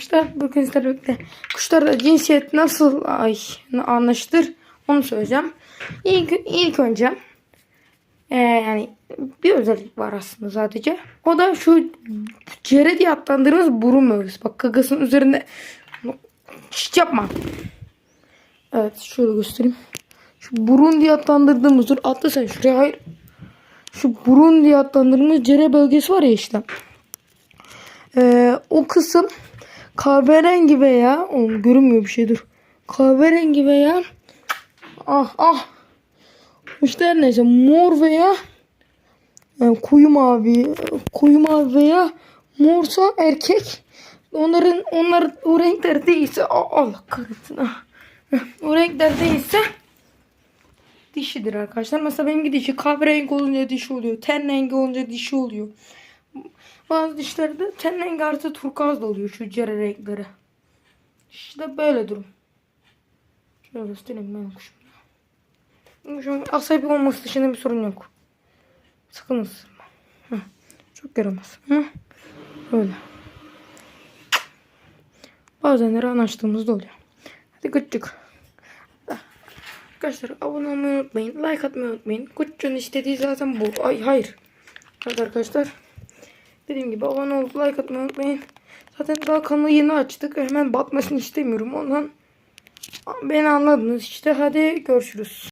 arkadaşlar. Bugün sizlerle kuşlarda cinsiyet nasıl ay, anlaşılır onu söyleyeceğim. İlk, ilk önce e, yani bir özellik var aslında sadece. O da şu cere diye adlandırdığımız burun bölgesi. Bak gagasının üzerinde hiç yapma. Evet şöyle göstereyim. Şu burun diye adlandırdığımız dur atla sen şuraya hayır. Şu burun diye adlandırdığımız cere bölgesi var ya işte. Ee, o kısım kahverengi veya oğlum görünmüyor bir şey dur. Kahverengi veya ah ah işte her neyse mor veya yani koyu mavi koyu mavi veya morsa erkek onların onlar o renkler değilse Allah kahretsin ah. o renkler değilse dişidir arkadaşlar. Mesela benimki dişi kahverengi olunca dişi oluyor. Ten rengi olunca dişi oluyor. Bazı dişlerde ten rengi artı turkuaz da oluyor şu cere renkleri. İşte böyle durum. Şöyle göstereyim ben kuşum. Şu an asabi olması dışında bir sorun yok. Sakın ısırma. Heh, Çok yaramaz. Ama böyle. Bazenleri anlaştığımızda oluyor. Hadi küçük. Arkadaşlar abone olmayı unutmayın. Like atmayı unutmayın. Kutucuğun istediği zaten bu. Ay hayır. Evet arkadaşlar. Dediğim gibi abone olup like atmayı unutmayın. Zaten daha kanalı yeni açtık. Hemen batmasını istemiyorum. Ondan beni anladınız işte. Hadi görüşürüz.